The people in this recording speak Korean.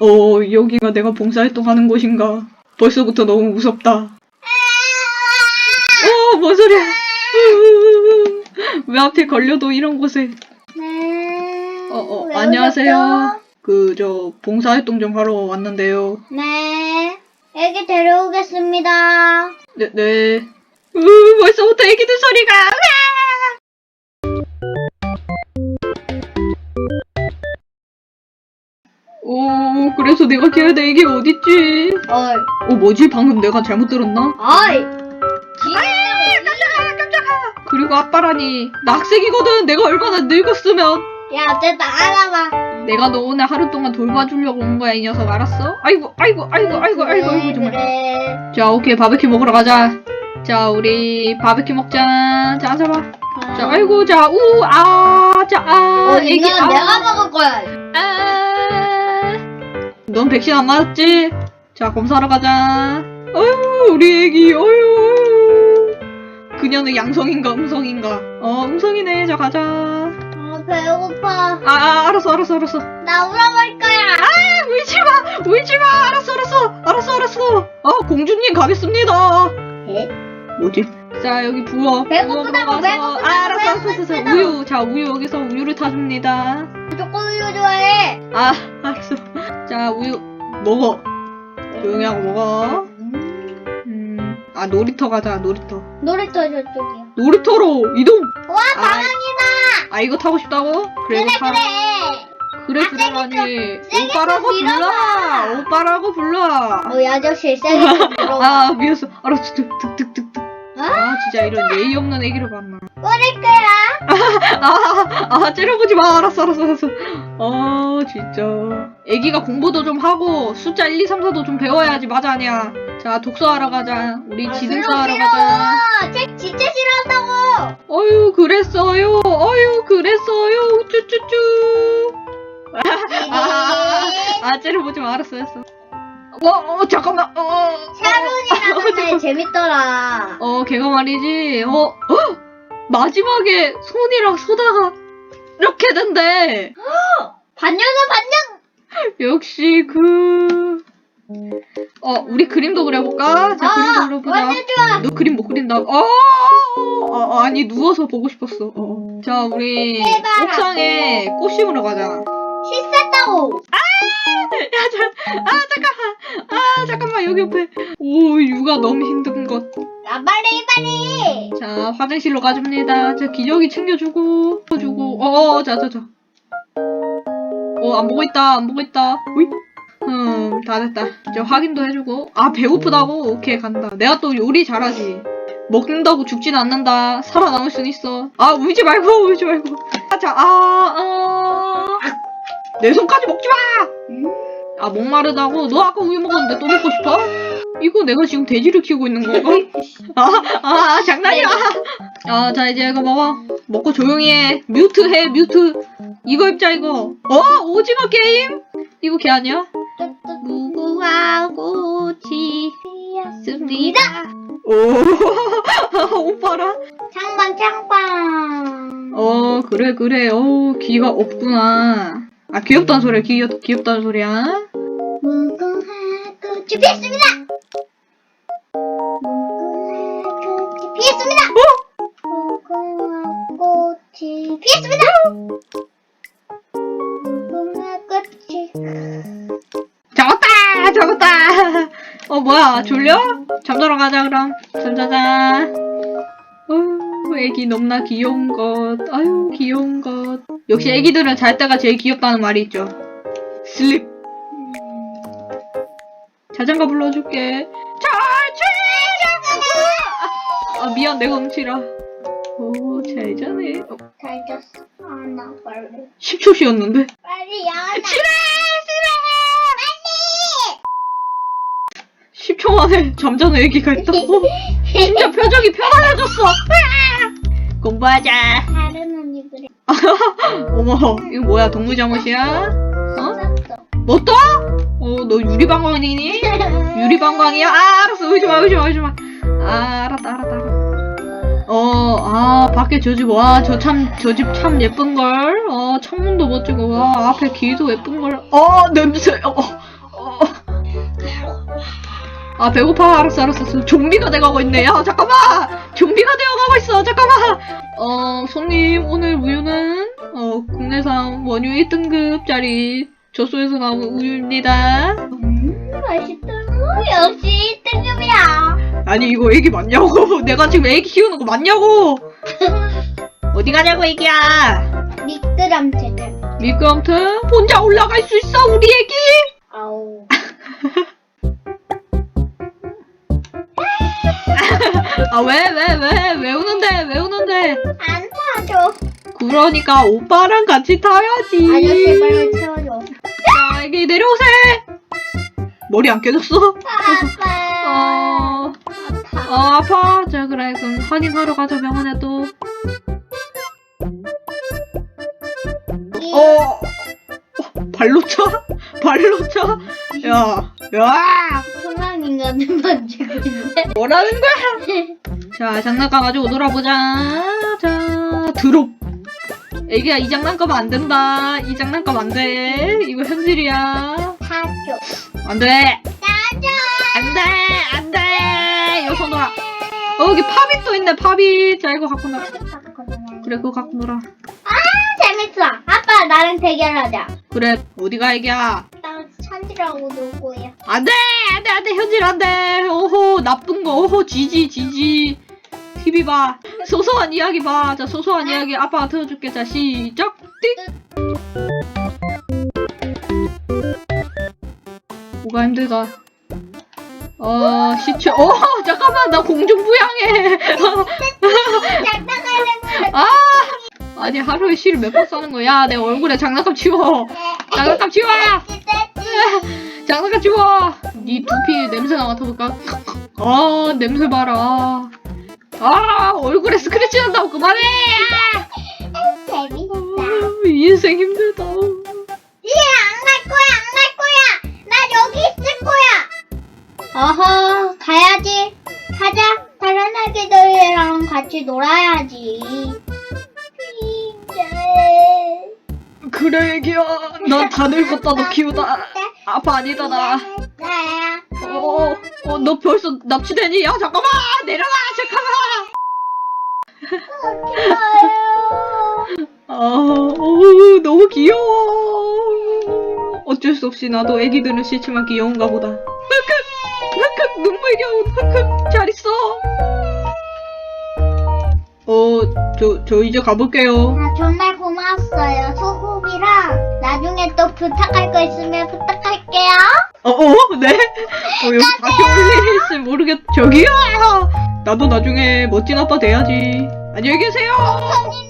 어, 여기가 내가 봉사활동 하는 곳인가? 벌써부터 너무 무섭다. 어, 뭔 소리야? 왜 하필 걸려도 이런 곳에? 네. 어, 어, 왜 안녕하세요. 오셨죠? 그, 저, 봉사활동 좀 하러 왔는데요. 네. 애기 데려오겠습니다. 네, 네. 으, 벌써부터 애기들 소리가. 으아! 그래서 내가 걔야 돼. 애기가 어딨지? 어이. 어, 뭐지? 방금 내가 잘못 들었나? 어이. 깜짝아, 깜짝아. 그리고 아빠라니. 나 학생이거든. 내가 얼마나 늙었으면. 야, 어쨌든 알아봐. 내가 너 오늘 하루 동안 돌봐주려고 온 거야, 이 녀석. 알았어? 아이고, 아이고, 아이고, 아이고, 아이고, 아이고, 정말. 그래. 자, 오케이. 바베큐 먹으러 가자. 자, 우리 바베큐 먹자. 자, 앉아봐. 자, 아이고, 자, 우, 아, 자, 아, 어, 애기, 이건 아, 내가 먹을 거야. 아. 넌 백신 안 맞았지? 자, 검사하러 가자. 어휴, 우리 애기, 어휴. 그녀는 양성인가, 음성인가? 어, 음성이네. 자, 가자. 아, 배고파. 아, 아, 알았어, 알았어, 알았어. 나 울어볼 거야. 아, 울지 마! 울지 마! 알았어, 알았어! 알았어, 알았어! 아, 공주님 가겠습니다! 에? 뭐지? 자, 여기 부어. 배고프다고. 배고프다고, 아, 알았어, 알았어, 알았어. 우유. 자, 우유 여기서 우유를 타줍니다. 무조건 우유 좋아해. 아, 알았어. 자, 우유 먹어. 조용히 하고 먹어. 음, 아, 놀이터 가자, 놀이터. 놀이터 저쪽이야. 놀이터로 이동! 와, 아, 방학이다. 아, 이거 타고 싶다고? 그래, 그래, 이거 타. 그래. 그래, 아, 그래라니. 세게 오빠라고 좀 불러! 밀어봐. 오빠라고 불러! 어, 이 아저씨 세게 좀 들어봐. 아, 미웠어. 알았어. 득득득득득. 어? 아, 진짜 이런 예의 없는 애기를 봤나. 꼬릴 거야. 아, 아, 째려보지 마. 알았어, 알았어, 알았어. 아, 진짜. 애기가 공부도 좀 하고, 숫자 1, 2, 3, 4도 좀 배워야지. 맞아, 아니야. 자, 독서하러 가자. 우리 아, 지능서 싫어, 하러 싫어. 가자. 책 진짜 싫어한다고. 어유, 그랬어요. 어유, 그랬어요. 쭈쭈쭈. 아, 아, 째려보지 마. 알았어, 알았어. 어, 어, 잠깐만. 어, 어. 샤론이라는 애 재밌더라. 어, 걔가 말이지. 어, 어? 마지막에 손이랑 소다가 이렇게 된대. 반년은 반년. 역시 그. 어, 우리 그림도 그려볼까? 자, 그려보자. 아, 완전 좋아. 너 그림 못 그린다. 어, 어, 아니 누워서 보고 싶었어. 어. 자, 우리 해봐라. 옥상에 꽃 심으러 가자. 실수했다고. 야, 자, 아 잠깐만. 아 잠깐만 여기 옆에. 오, 육아 너무 힘든 것. 아, 빨리 빨리. 자, 화장실로 가줍니다. 자, 기저귀 챙겨주고, 주고, 어, 어, 자, 자, 자. 어, 안 보고 있다, 안 보고 있다. 오이? 음, 다 됐다. 이제 확인도 해주고. 아, 배고프다고? 오케이, 간다. 내가 또 요리 잘하지. 먹는다고 죽진 않는다. 살아남을 순 있어. 아, 울지 말고, 울지 말고. 아, 자, 아, 아. 내 손까지 먹지 마! 음? 아, 목마르다고? 너 아까 우유 먹었는데 또 먹고 싶어? 이거 내가 지금 돼지를 키우고 있는 건가? 아, 아, 아, 장난이야. 아, 자, 이제 이거 먹어. 먹고 조용히 해. 뮤트 해, 뮤트. 이거 입자, 이거. 어? 오징어 게임? 이거 걔 아니야? 무궁화 꽃이 씁니다. 오, 오빠라. 창방 창방. 어, 그래, 그래. 어, 귀가 없구나. 아, 귀엽다는 소리야, 귀엽, 귀엽다는 소리야. 피었습니다. 무궁화 꽃이 피었습니다. 무궁화 꽃이 피었습니다. 무궁화 꽃이 잡았다! 잡았다! 어, 뭐야, 졸려? 잠자러 가자, 그럼. 잠자자. 어, 애기 너무나 귀여운 것. 아유, 귀여운 것. 역시 애기들은 잘 때가 제일 귀엽다는 말이 있죠. 슬립. 자장가 불러줄게. 잘 자! 아, 미안, 내가 음치라. 오, 잘 자네. 어, 잘 잤어. 아 나 빨리. 10초 쉬었는데? 빨리 야나. 싫어! 빨리. 10초 만에 잠자는 애기가 있다고? 진짜 표정이 편안해졌어. 으아! 공부하자. 그래. 어머, 이거 뭐야? 동물 잠옷이야? 어? 뭐 또? 어, 너 유리방광이니? 유리방광이야? 아, 알았어. 울지 마, 울지 마, 울지 마. 아, 알았다, 알았다. 어, 아, 밖에 저 집, 와, 저 참, 저 집 참 예쁜걸? 어, 창문도 멋지고, 와, 앞에 길도 예쁜걸? 어, 냄새, 어, 아 배고파 알았어 알았어 좀비가 돼가고 있네 야 잠깐만 좀비가 되어가고 있어 잠깐만 어 손님 오늘 우유는 어 국내산 원유 1등급 짜리 저소에서 나온 우유입니다 음, 맛있다. 역시 1등급이야. 아니 이거 애기 맞냐고 내가 지금 애기 키우는 거 맞냐고 어디 가냐고 애기야 미끄럼틀을. 미끄럼틀 혼자 올라갈 수 있어 우리 애기 아우. 아 왜 왜 왜 왜 우는데 안 타줘. 그러니까 오빠랑 같이 타야지 아저씨 빨리 태워줘. 자 애기 내려오세 머리 안 깨졌어? 아빠. 어, 어 아파 자 그래 그럼 확인하러 가자 병원에 또 어, 어, 발로 차? 발로 차? 야, 야, 인간을 만지고 있는데. 뭐라는 거야? 자, 장난감 가지고 놀아보자. 자, 드롭. 애기야, 이 장난감 안 된다. 이 장난감 안 돼. 이거 현질이야. 타줘. 안 돼. 타줘. 안 돼. 안 돼. 여기서 놀아. 어, 여기 팝이 또 있네, 팝이. 자, 이거 갖고 놀아. 그래, 그거 갖고 놀아. 아 재밌어. 아빠 나랑 대결하자. 그래, 어디가 애기야? 나 찬지라고 놀고요. 안 돼! 안 돼, 안 돼, 현질 안 돼! 오호, 나쁜 거, 오호, 지지, 지지. TV 봐. 소소한 이야기 봐. 자, 소소한 이야기 아빠가 틀어줄게. 자, 시작! 띡! 뭐가 힘들다. 어, 시체, 어, 잠깐만, 나 공중 부양해. 장난감을 아! 아니, 하루에 시를 몇번 써는 거야. 내 얼굴에 장난감 치워. 장난감 치워! 장난감 치워! 니 두피 냄새나 맡아볼까? 아, 냄새 봐라. 아, 얼굴에 스크래치 난다고 그만해! 재밌다. 아, 인생 힘들다. 얘안갈 거야, 안 갈 거야. 나 여기 있을 거야. 어허, 가야지. 가자. 다른 아기들이랑 같이 놀아야지. 이제. 그래, 애기야. 넌다 늙었다, 너 키우다. 아빠 나. 나야. 어, 어, 너 벌써 납치되니? 야, 잠깐만! 내려와! 잠깐만! 아, 어우, 너무 귀여워. 어쩔 수 없이 나도 애기들은 싫지만 귀여운가 보다. 흑흑! 흑흑! 눈물 겨운 흑흑! 잘 있어. 어, 저, 저 이제 가볼게요. 아, 정말 고마웠어요. 소고기랑 나중에 또 부탁할 거 있으면 부탁 할게요. 어, 어, 네? 어, 여기 다시 올 일이 있을 모르겠, 저기요! 나도 나중에 멋진 아빠 돼야지. 안녕히 계세요! 손님님